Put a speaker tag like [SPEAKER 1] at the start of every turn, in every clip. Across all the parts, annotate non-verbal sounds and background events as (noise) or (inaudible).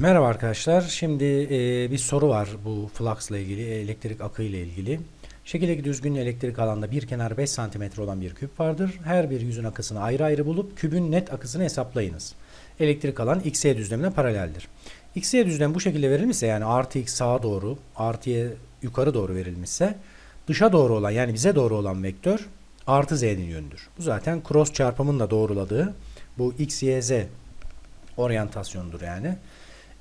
[SPEAKER 1] Merhaba arkadaşlar. Şimdi e, bir soru var bu flux ile ilgili, elektrik akı ile ilgili. Şekildeki düzgün elektrik alanda bir kenar 5 cm olan bir küp vardır. Her bir yüzün akısını ayrı ayrı bulup kübün net akısını hesaplayınız. Elektrik alan xy düzlemine paraleldir. xy düzlem bu şekilde verilmişse yani artı x sağa doğru, artı y yukarı doğru verilmişse dışa doğru olan yani bize doğru olan vektör artı z'nin yönüdür. Bu zaten cross çarpımın da doğruladığı bu x, y, z oryantasyondur yani.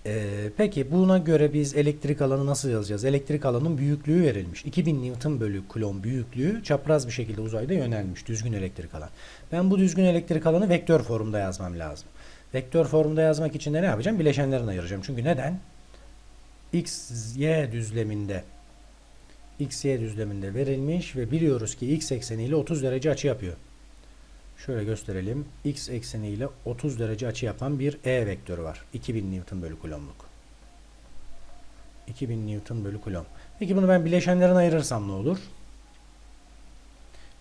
[SPEAKER 1] Ee, peki buna göre biz elektrik alanı nasıl yazacağız? Elektrik alanın büyüklüğü verilmiş. 2000 Newton bölü kulon büyüklüğü çapraz bir şekilde uzayda yönelmiş. Düzgün elektrik alan. Ben bu düzgün elektrik alanı vektör formda yazmam lazım. Vektör formda yazmak için de ne yapacağım? Bileşenlerini ayıracağım. Çünkü neden? X, Y düzleminde X, Y düzleminde verilmiş ve biliyoruz ki X ekseniyle 30 derece açı yapıyor. Şöyle gösterelim. X ekseniyle 30 derece açı yapan bir E vektörü var. 2000 Newton bölü kulomluk. 2000 Newton bölü kulom. Peki bunu ben bileşenlerine ayırırsam ne olur?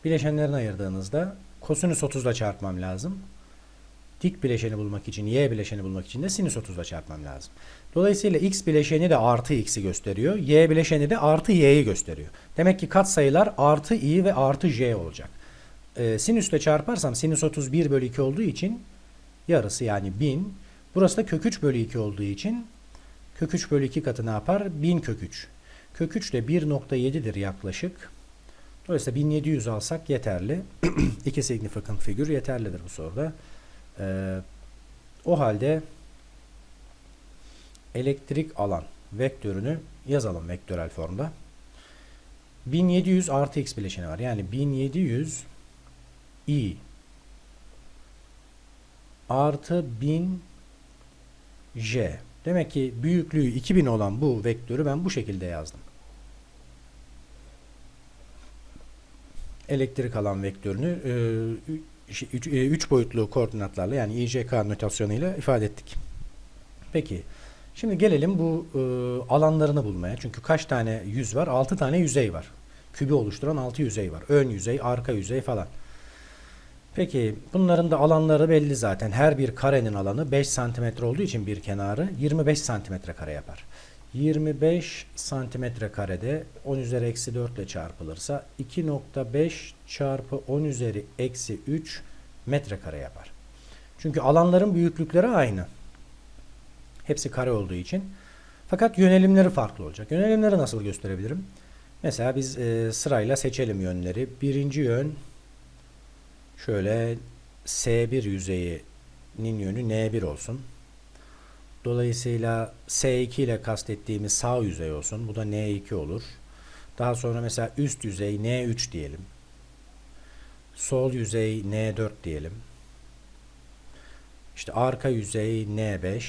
[SPEAKER 1] Bileşenlerine ayırdığınızda kosinüs 30 ile çarpmam lazım. Dik bileşeni bulmak için, y bileşeni bulmak için de sinüs 30 ile çarpmam lazım. Dolayısıyla x bileşeni de artı x'i gösteriyor. Y bileşeni de artı y'yi gösteriyor. Demek ki katsayılar artı i ve artı j olacak. Ee, sinüsle çarparsam sinüs 31 bölü 2 olduğu için yarısı yani 1000. Burası da kök 3 bölü 2 olduğu için kök 3 bölü 2 katı ne yapar? 1000 kök 3. Kök 3 de 1.7'dir yaklaşık. Dolayısıyla 1700 alsak yeterli. (clears throat) İki significant figür yeterlidir bu soruda. Ee, o halde elektrik alan vektörünü yazalım vektörel formda. 1700 artı x bileşeni var. Yani 1700 i artı 1000 j. Demek ki büyüklüğü 2000 olan bu vektörü ben bu şekilde yazdım. Elektrik alan vektörünü 3 boyutlu koordinatlarla yani IJK notasyonuyla ifade ettik. Peki şimdi gelelim bu e, alanlarını bulmaya. Çünkü kaç tane yüz var? 6 tane yüzey var. Kübü oluşturan 6 yüzey var. Ön yüzey, arka yüzey falan. Peki bunların da alanları belli zaten. Her bir karenin alanı 5 santimetre olduğu için bir kenarı 25 santimetre kare yapar. 25 santimetre karede 10 üzeri eksi 4 ile çarpılırsa 2.5 çarpı 10 üzeri eksi 3 metrekare yapar. Çünkü alanların büyüklükleri aynı. Hepsi kare olduğu için. Fakat yönelimleri farklı olacak. Yönelimleri nasıl gösterebilirim? Mesela biz e, sırayla seçelim yönleri. Birinci yön şöyle S1 yüzeyinin yönü N1 olsun. Dolayısıyla S2 ile kastettiğimiz sağ yüzey olsun. Bu da N2 olur. Daha sonra mesela üst yüzey N3 diyelim. Sol yüzey N4 diyelim. İşte arka yüzey N5.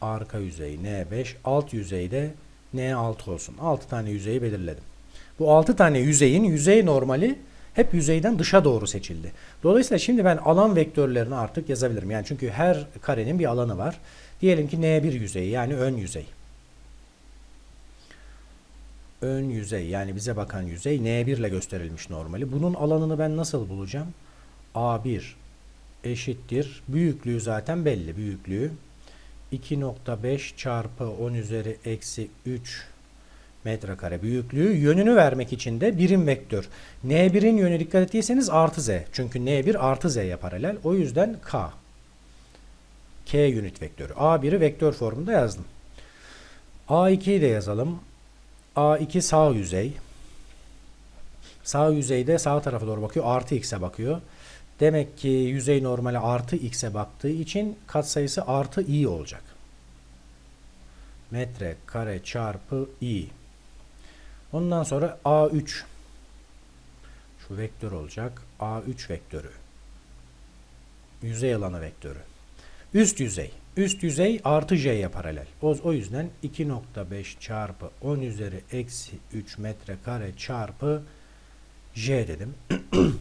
[SPEAKER 1] Arka yüzey N5. Alt yüzeyde N6 olsun. 6 tane yüzeyi belirledim. Bu 6 tane yüzeyin yüzey normali hep yüzeyden dışa doğru seçildi. Dolayısıyla şimdi ben alan vektörlerini artık yazabilirim. Yani çünkü her karenin bir alanı var. Diyelim ki N1 yüzeyi yani ön yüzey. Ön yüzey yani bize bakan yüzey N1 ile gösterilmiş normali. Bunun alanını ben nasıl bulacağım? A1 eşittir. Büyüklüğü zaten belli. Büyüklüğü 2.5 çarpı 10 üzeri eksi 3 metrekare büyüklüğü. Yönünü vermek için de birim vektör. N1'in yönü dikkat ettiyseniz artı Z. Çünkü N1 artı Z'ye paralel. O yüzden K. K unit vektörü. A1'i vektör formunda yazdım. A2'yi de yazalım. A2 sağ yüzey. Sağ yüzeyde sağ tarafa doğru bakıyor. Artı x'e bakıyor. Demek ki yüzey normali artı x'e baktığı için katsayısı artı i olacak. Metre kare çarpı i. Ondan sonra A3 şu vektör olacak. A3 vektörü. Yüzey alanı vektörü. Üst yüzey. Üst yüzey artı j'ye paralel. O, o yüzden 2.5 çarpı 10 üzeri eksi 3 metre kare çarpı j dedim. (clears throat)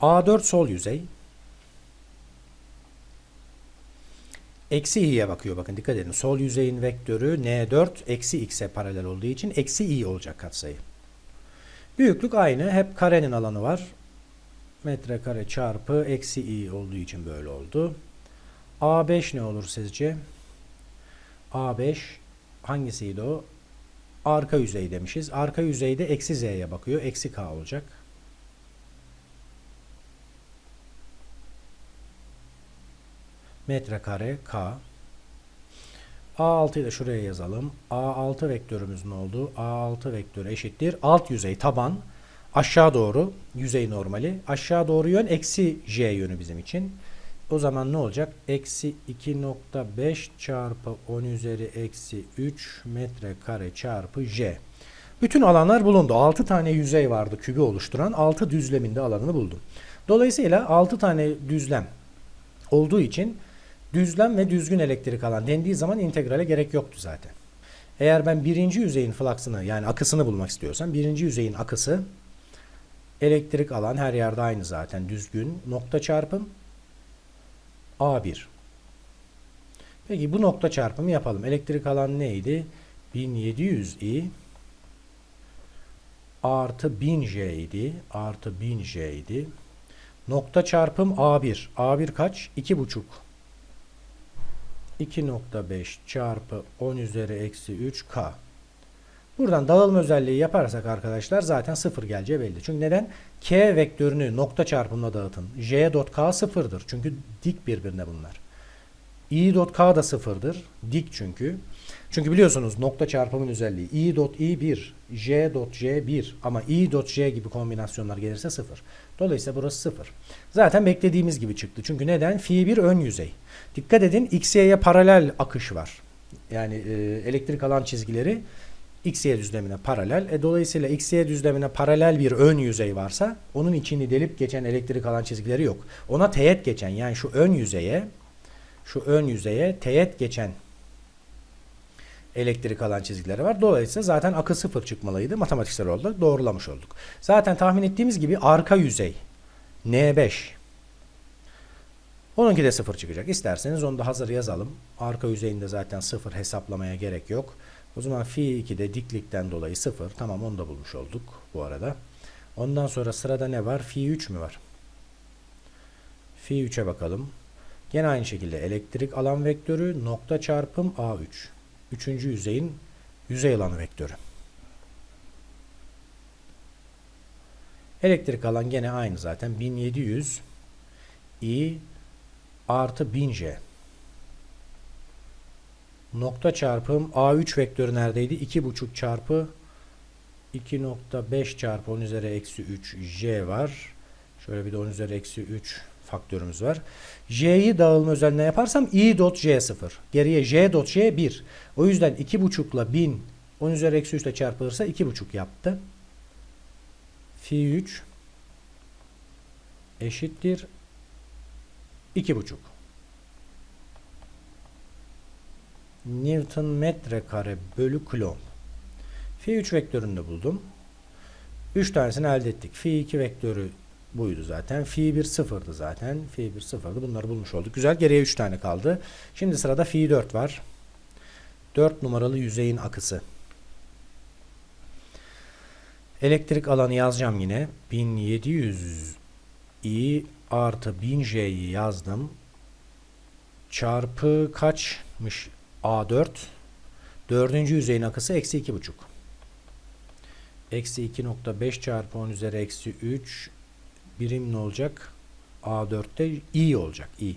[SPEAKER 1] A4 sol yüzey. Eksi i'ye bakıyor bakın dikkat edin. Sol yüzeyin vektörü n4 eksi x'e paralel olduğu için eksi i olacak katsayı. Büyüklük aynı. Hep karenin alanı var. Metrekare çarpı eksi i olduğu için böyle oldu. A5 ne olur sizce? A5 hangisiydi o? Arka yüzey demişiz. Arka yüzeyde eksi Z'ye bakıyor. Eksi K olacak. Metrekare K. A6'yı da şuraya yazalım. A6 vektörümüz ne oldu? A6 vektörü eşittir. Alt yüzey taban. Aşağı doğru yüzey normali. Aşağı doğru yön eksi J yönü bizim için. O zaman ne olacak? Eksi 2.5 çarpı 10 üzeri eksi 3 metrekare çarpı J. Bütün alanlar bulundu. 6 tane yüzey vardı kübü oluşturan. 6 düzleminde alanını buldum. Dolayısıyla 6 tane düzlem olduğu için düzlem ve düzgün elektrik alan dendiği zaman integrale gerek yoktu zaten. Eğer ben birinci yüzeyin flux'ını yani akısını bulmak istiyorsam birinci yüzeyin akısı elektrik alan her yerde aynı zaten düzgün nokta çarpım A1. Peki bu nokta çarpımı yapalım. Elektrik alan neydi? 1700i artı 1000j idi. Artı 1000j idi. Nokta çarpım A1. A1 kaç? 2,5. 2.5 çarpı 10 üzeri eksi 3K. Buradan dağılma özelliği yaparsak arkadaşlar zaten sıfır geleceği belli. Çünkü neden? K vektörünü nokta çarpımına dağıtın. J dot K sıfırdır. Çünkü dik birbirine bunlar. I dot K da sıfırdır. Dik çünkü. Çünkü biliyorsunuz nokta çarpımın özelliği. I dot I 1, J dot J 1 ama I dot J gibi kombinasyonlar gelirse sıfır. Dolayısıyla burası sıfır. Zaten beklediğimiz gibi çıktı. Çünkü neden? Fi bir ön yüzey. Dikkat edin XY'ye paralel akış var. Yani e, elektrik alan çizgileri XY düzlemine paralel. E, dolayısıyla XY düzlemine paralel bir ön yüzey varsa onun içini delip geçen elektrik alan çizgileri yok. Ona teğet geçen yani şu ön yüzeye şu ön yüzeye teğet geçen elektrik alan çizgileri var. Dolayısıyla zaten akı sıfır çıkmalıydı. Matematiksel olarak doğrulamış olduk. Zaten tahmin ettiğimiz gibi arka yüzey N5 Onunki de sıfır çıkacak. İsterseniz onu da hazır yazalım. Arka yüzeyinde zaten sıfır hesaplamaya gerek yok. O zaman fi 2 de diklikten dolayı sıfır. Tamam onu da bulmuş olduk bu arada. Ondan sonra sırada ne var? Fi 3 mü var? Fi 3'e bakalım. Gene aynı şekilde elektrik alan vektörü nokta çarpım A3. Üçüncü yüzeyin yüzey alanı vektörü. Elektrik alan gene aynı zaten. 1700 i artı 1000j. Nokta çarpım A3 vektörü neredeydi? 2,5 çarpı 2.5 çarpı 10 üzeri eksi 3 j var. Şöyle bir de 10 üzeri eksi 3 faktörümüz var. J'yi dağılma özelliğine yaparsam i j 0. Geriye j j 1. O yüzden 2,5 ile 1000 10 üzeri eksi 3 ile çarpılırsa 2,5 yaptı. Fi 3 eşittir 2,5. Newton metre kare bölü kulomb. Fi 3 vektörünü de buldum. 3 tanesini elde ettik. Fi 2 vektörü buydu zaten. Fi 1 sıfırdı zaten. Fi 1 sıfırdı. Bunları bulmuş olduk. Güzel. Geriye 3 tane kaldı. Şimdi sırada Fi 4 var. 4 numaralı yüzeyin akısı. Elektrik alanı yazacağım yine. 1700 i artı 1000j'yi yazdım. Çarpı kaçmış? A4. Dördüncü yüzeyin akısı eksi 2,5. Eksi 2.5 çarpı 10 üzeri eksi 3 birim ne olacak? A4'te i olacak. i.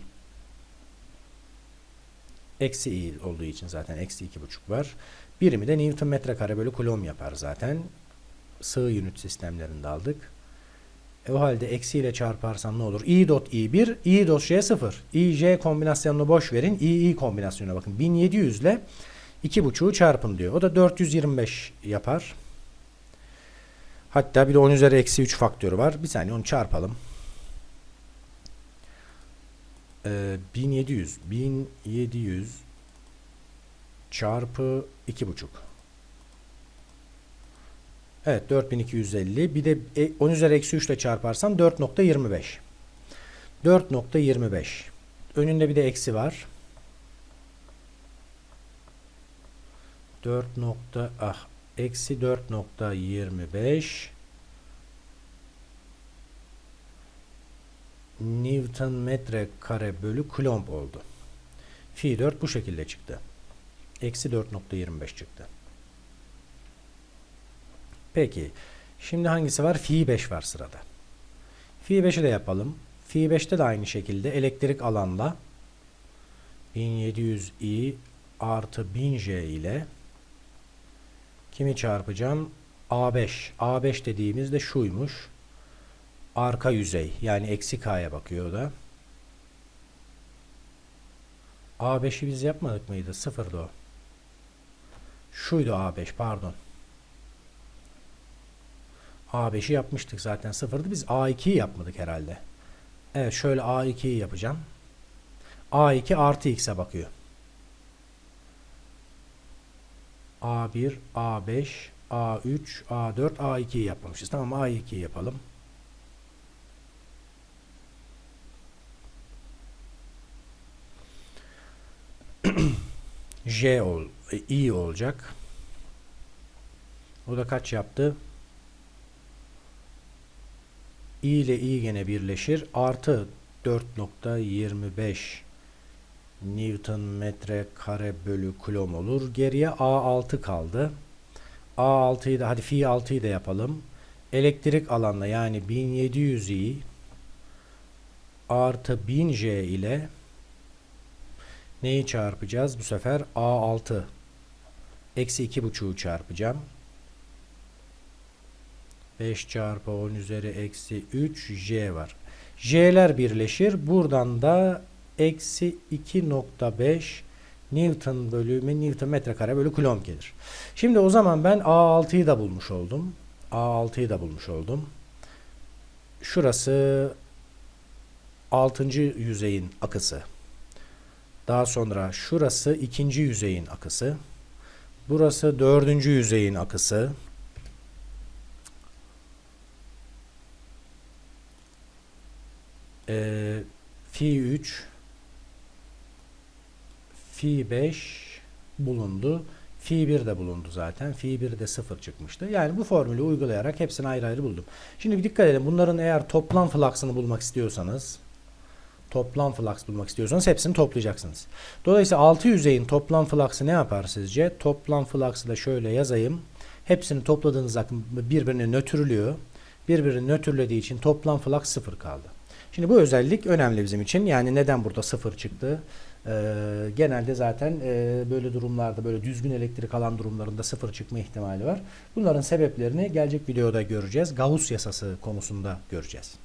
[SPEAKER 1] Eksi i olduğu için zaten eksi 2,5 var. Birimi de Newton metrekare bölü kulomb yapar zaten. Sığ unit sistemlerinde aldık. E o halde eksiyle çarparsam ne olur? i dot i1, i dot j 0. i j kombinasyonunu boş verin. i i kombinasyonuna bakın. 1700 ile 2.5'u çarpın diyor. O da 425 yapar. Hatta bir de 10 üzeri eksi 3 faktörü var. Bir saniye onu çarpalım. Ee, 1700. 1700 çarpı 2.5. Evet 4250. Bir de 10 üzeri eksi 3 ile çarparsam 4.25. 4.25. Önünde bir de eksi var. 4 nokta ah eksi 4.25 Newton metre kare bölü kulomb oldu. Fi 4 bu şekilde çıktı. Eksi 4.25 çıktı. Peki. Şimdi hangisi var? Fi 5 var sırada. Fi 5'i de yapalım. Fi 5'te de aynı şekilde elektrik alanla 1700i artı 1000j ile kimi çarpacağım? A5. A5 dediğimizde şuymuş. Arka yüzey. Yani eksi k'ya bakıyor da. A5'i biz yapmadık mıydı? Sıfırdı o. Şuydu A5 pardon. A5'i yapmıştık zaten sıfırdı. Biz A2'yi yapmadık herhalde. Evet şöyle A2'yi yapacağım. A2 artı X'e bakıyor. A1, A5, A3, A4, A2'yi yapmamışız. Tamam A2'yi yapalım. (clears throat) J ol, e, I olacak. O da kaç yaptı? I ile I gene birleşir. Artı 4.25 Newton metre kare bölü kulom olur. Geriye A6 kaldı. A6'yı da hadi fi 6'yı da yapalım. Elektrik alanla yani 1700 i artı 1000 j ile neyi çarpacağız? Bu sefer A6 eksi 2,5'u çarpacağım. 5 çarpı 10 üzeri eksi 3 j var. J'ler birleşir. Buradan da eksi 2.5 Newton bölü Newton metrekare bölü kulomb gelir. Şimdi o zaman ben A6'yı da bulmuş oldum. A6'yı da bulmuş oldum. Şurası 6. yüzeyin akısı. Daha sonra şurası ikinci yüzeyin akısı. Burası dördüncü yüzeyin akısı. Ee, fi 3 fi 5 bulundu. Fi 1 de bulundu zaten. Fi 1 de 0 çıkmıştı. Yani bu formülü uygulayarak hepsini ayrı ayrı buldum. Şimdi dikkat edin. Bunların eğer toplam flux'ını bulmak istiyorsanız toplam flux bulmak istiyorsanız hepsini toplayacaksınız. Dolayısıyla 6 yüzeyin toplam flux'ı ne yapar sizce? Toplam flux'ı da şöyle yazayım. Hepsini topladığınız akım birbirine nötrlüyor. Birbirini nötrlediği için toplam flux 0 kaldı. Şimdi bu özellik önemli bizim için. Yani neden burada 0 çıktı? Ee, genelde zaten e, böyle durumlarda böyle düzgün elektrik alan durumlarında sıfır çıkma ihtimali var. Bunların sebeplerini gelecek videoda göreceğiz. Gauss yasası konusunda göreceğiz.